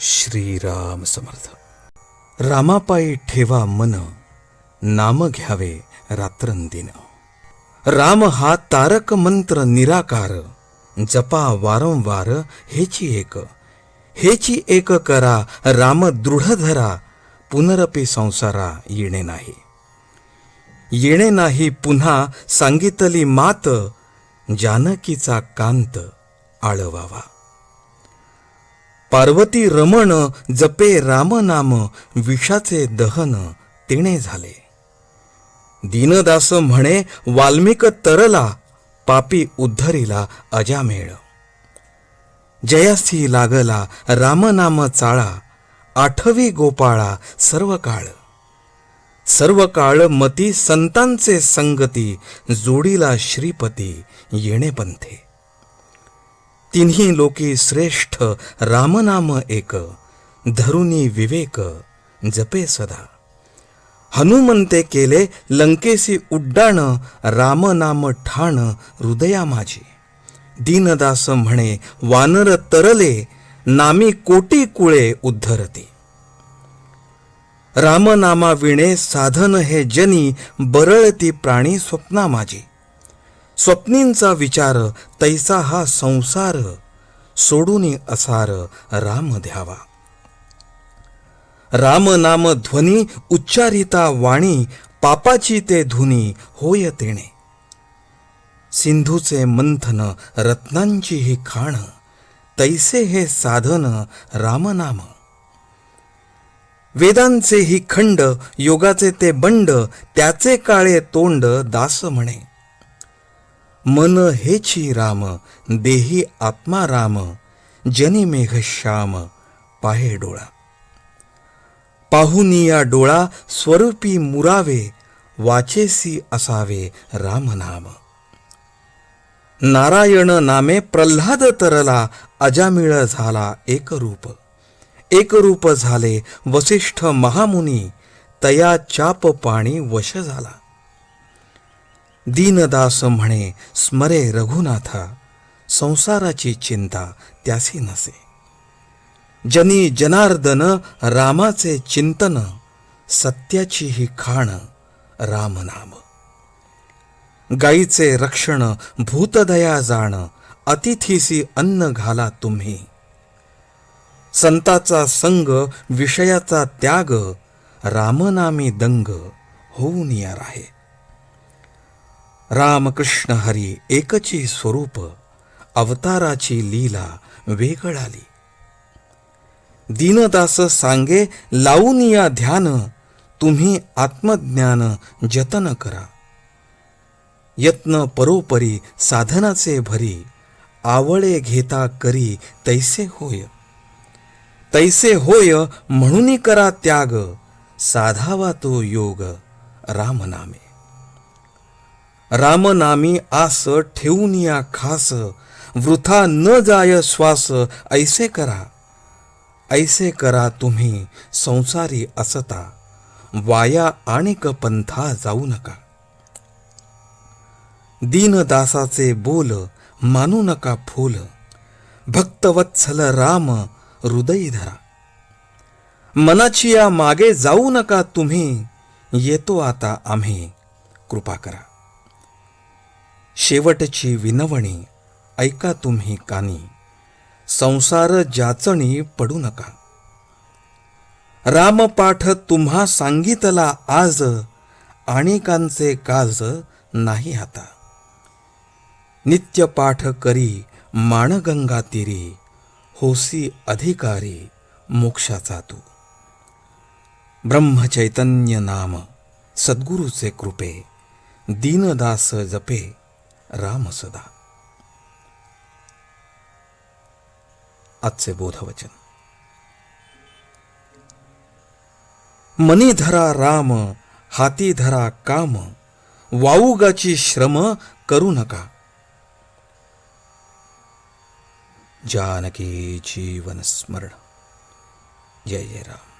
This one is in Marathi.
श्रीराम समर्थ. रामापायी ठेवा मन नाम घ्यावे रात्रंदिन. राम हा तारक मंत्र निराकार जपा वारंवार हेची एक. हेची एक करा राम दृढ धरा पुनरपी संसारा येणे नाही. येणे नाही पुन्हा सांगितली मात जानकीचा कांत आळवावा. पार्वती रमण जपे रामनाम विषाचे दहन तिणे झाले. दीनदास म्हणे वाल्मिक तरला पापी उद्धरीला अजामेळ. जयासी लागला रामनाम चाळा आठवी गोपाळा सर्व काळ सर्व काळ मती संतांचे संगती जोडीला श्रीपती येणे पंथे. तिन्ही लोकी श्रेष्ठ रामनाम एक. धरुनी विवेक जपे सदा. हनुमंते केले लंकेसी उड्डाण रामनाम ठाण हृदया माझी. दीनदास म्हणे वानर तरले नामी कोटी कुळे उद्धरती. रामनामा विणे साधन हे जनी बरळती प्राणी स्वप्ना माझी. स्वप्नींचा विचार तैसा हा संसार. सोडून असार राम द्यावा. राम नाम ध्वनी उच्चारिता वाणी पापाची ते धुनी होय तेणे. सिंधूचे मंथन रत्नांची ही खाण तैसे हे साधन रामनाम वेदांचे ही खंड योगाचे ते बंड त्याचे काळे तोंड दास म्हणे. मन हेची राम देही आत्मा राम जनी मेघ श्याम पाहे डोळा. पाहुनी या डोळा स्वरूपी मुरावे वाचेसी असावे रामनाम नारायण नामे प्रल्हाद तरला अजामिळ झाला एकरूप एकरूप झाले वसिष्ठ महामुनी तया चाप पाणी वश झाला. दीनदास म्हणे स्मरे रघुनाथा संसाराची चिंता त्यासी नसे. जनी जनार्दन रामाचे चिंतन सत्याची ही खाण रामनाम गाईचे रक्षण भूतदया जाण अतिथीसी अन्न घाला तुम्ही. संताचा संग विषयाचा त्याग रामनामी दंग होऊन या राहे. रामकृष्ण हरी एकची स्वरूप अवताराची लीला वेगळाली. दीनदास सांगे लावून या ध्यान तुम्ही आत्मज्ञान जतन करा. यत्न परोपरी साधनाचे भरी आवळे घेता करी तैसे होय. तैसे होय म्हणून करा त्याग साधावा तो योग रामनामे. रामनामी आस ठेवून या खास. वृथा न जाय श्वास ऐसे करा. ऐसे करा तुम्ही संसारी असता. वाया आणिक पंथा जाऊ नका. दीनदासाचे बोल मानू नका फूल. भक्तवत्सल राम हृदयी धरा. मनाची या मागे जाऊ नका तुम्ही. येतो आता आम्ही. कृपा करा. शेवटची विनवणी ऐका तुम्ही कानी. संसार जाचणी पडू नका. रामपाठ तुम्हा सांगितला आज आणिकांचे काज नाही आता. नित्यपाठ करी माणगंगा तिरी होसी अधिकारी मोक्षाचा तू. ब्रह्मचैतन्य नाम सद्गुरूचे कृपे दीनदास जपे. राम सदा आजचे बोधवचन। मनी धरा राम हाती धरा काम वाऊगाची श्रम करू नका। जानकी जीवन स्मरण। जय जय राम।